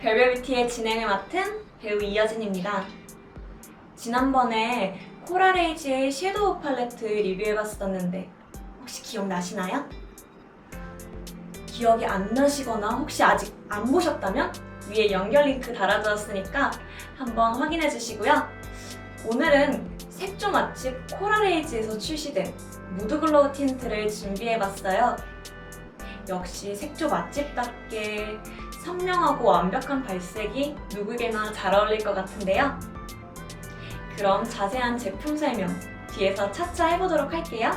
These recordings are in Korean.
별별뷰티의 진행을 맡은 배우 이여진입니다. 지난번에 코랄에이지의 섀도우 팔레트 리뷰해봤었는데 혹시 기억나시나요? 기억이 안 나시거나 혹시 아직 안 보셨다면 위에 연결 링크 달아두었으니까 한번 확인해 주시고요. 오늘은 색조 맛집 코랄에이지에서 출시된 무드글로우 틴트를 준비해봤어요. 역시 색조 맛집답게 선명하고 완벽한 발색이 누구에게나 잘 어울릴 것 같은데요. 그럼 자세한 제품 설명 뒤에서 차차 해보도록 할게요.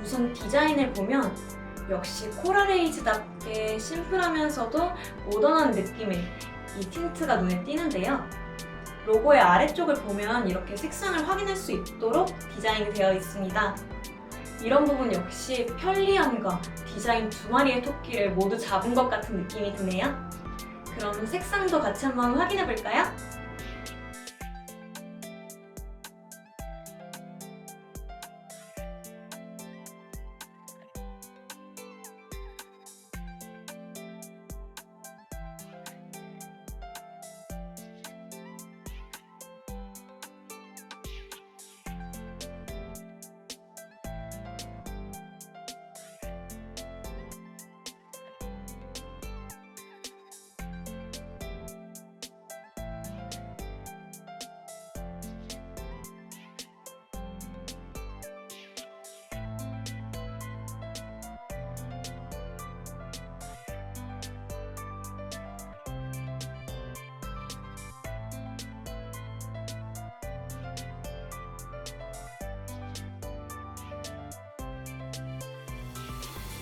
우선 디자인을 보면 역시 코랄에이즈답게 심플하면서도 모던한 느낌의 이 틴트가 눈에 띄는데요. 로고의 아래쪽을 보면 이렇게 색상을 확인할 수 있도록 디자인이 되어 있습니다. 이런 부분 역시 편리함과 디자인 두 마리의 토끼를 모두 잡은 것 같은 느낌이 드네요. 그럼 색상도 같이 한번 확인해 볼까요?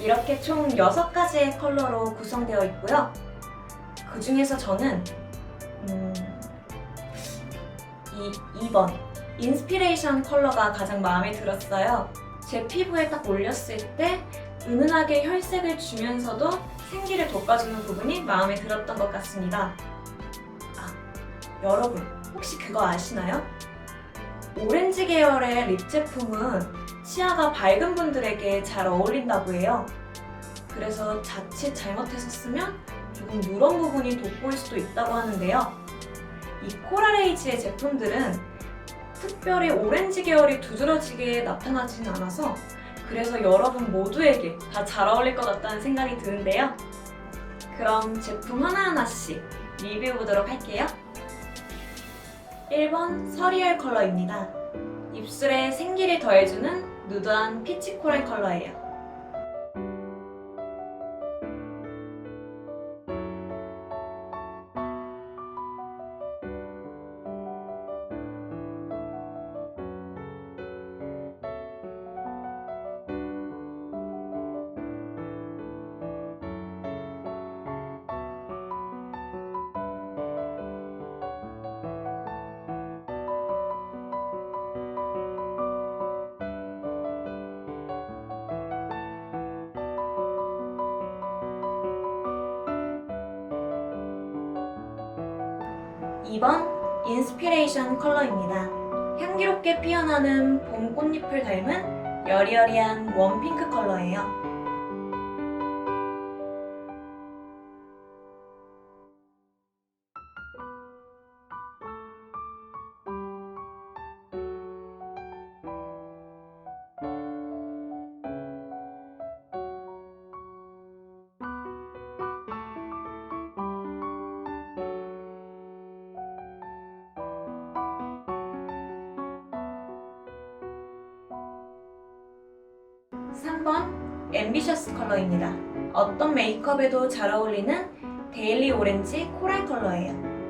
이렇게 총 6가지의 컬러로 구성되어 있고요. 그 중에서 저는 음, 이 2번 인스피레이션 컬러가 가장 마음에 들었어요. 제 피부에 딱 올렸을 때 은은하게 혈색을 주면서도 생기를 돋궈주는 부분이 마음에 들었던 것 같습니다. 아, 여러분 혹시 그거 아시나요? 오렌지 계열의 립 제품은 치아가 밝은 분들에게 잘 어울린다고 해요. 그래서 자칫 잘못해서 쓰면 조금 누런 부분이 돋보일 수도 있다고 하는데요. 이 코랄에이지의 제품들은 특별히 오렌지 계열이 두드러지게 나타나지는 않아서 그래서 여러분 모두에게 다 잘 어울릴 것 같다는 생각이 드는데요. 그럼 제품 하나하나씩 리뷰해 보도록 할게요. 1번 서리얼 컬러입니다. 입술에 생기를 더해주는 누드한 피치 코랄 컬러예요. 이번 인스피레이션 컬러입니다. 향기롭게 피어나는 봄 꽃잎을 닮은 여리여리한 웜핑크 컬러예요. 삼번 앰비셔스 컬러입니다. 어떤 메이크업에도 잘 어울리는 데일리 오렌지 코랄 컬러예요.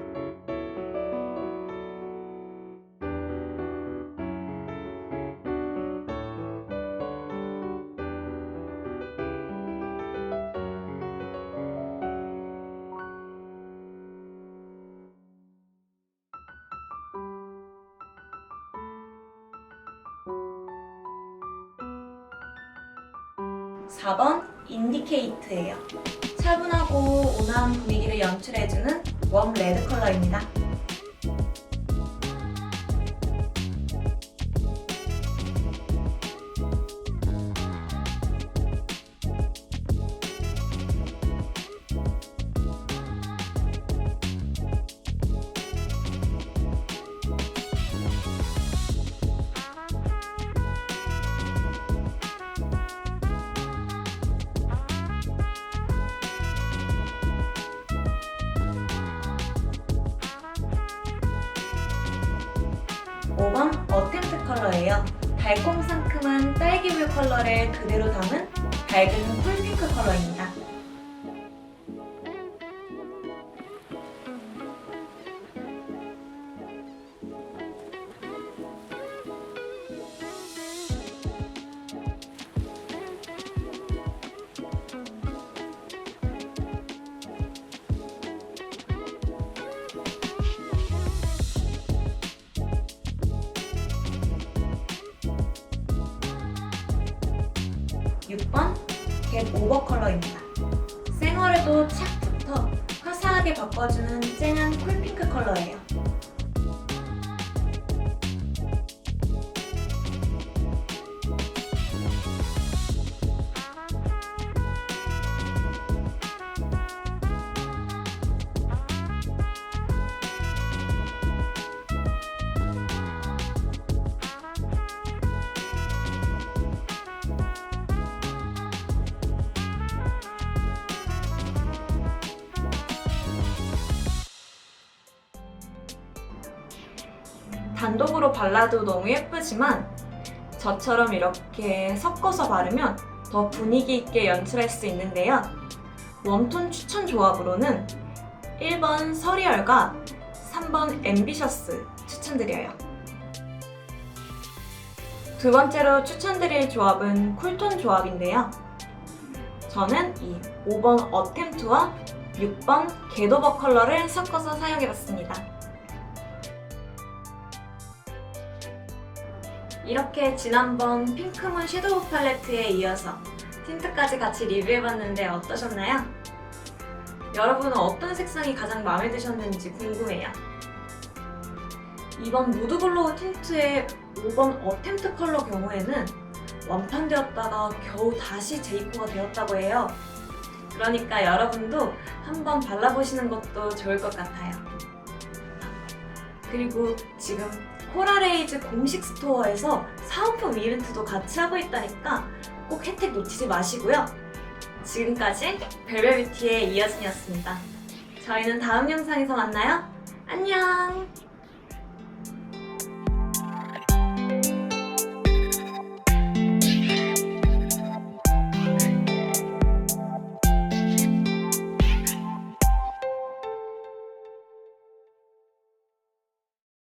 사번 인디케이트예요. 차분하고 온화한 분위기를 연출해주는 웜 레드 컬러입니다. 5번 어템트 컬러예요. 달콤 상큼한 딸기우유 컬러를 그대로 담은 밝은 쿨핑크 컬러입니다. 육번겟 오버 컬러입니다. 생얼에도 착 붙어 화사하게 바꿔주는 쨍한 쿨핑크 컬러예요. 단독으로 발라도 너무 예쁘지만 저처럼 이렇게 섞어서 바르면 더 분위기 있게 연출할 수 있는데요. 웜톤 추천 조합으로는 1번 서리얼과 3번 앰비셔스 추천드려요. 두 번째로 추천드릴 조합은 쿨톤 조합인데요. 저는 이 5번 어템트와 6번 겟오버 컬러를 섞어서 사용해봤습니다. 이렇게 지난번 핑크문 섀도우 팔레트에 이어서 틴트까지 같이 리뷰해봤는데 어떠셨나요? 여러분은 어떤 색상이 가장 마음에 드셨는지 궁금해요. 이번 무드글로우 틴트의 5번 어템트 컬러 경우에는 완판되었다가 겨우 다시 재입고가 되었다고 해요. 그러니까 여러분도 한번 발라보시는 것도 좋을 것 같아요. 그리고 지금 코라레이즈 공식 스토어에서 사은품 이벤트도 같이 하고 있다니까 꼭 혜택 놓치지 마시고요. 지금까지 벨벳뷰티의 이여진이었습니다. 저희는 다음 영상에서 만나요. 안녕!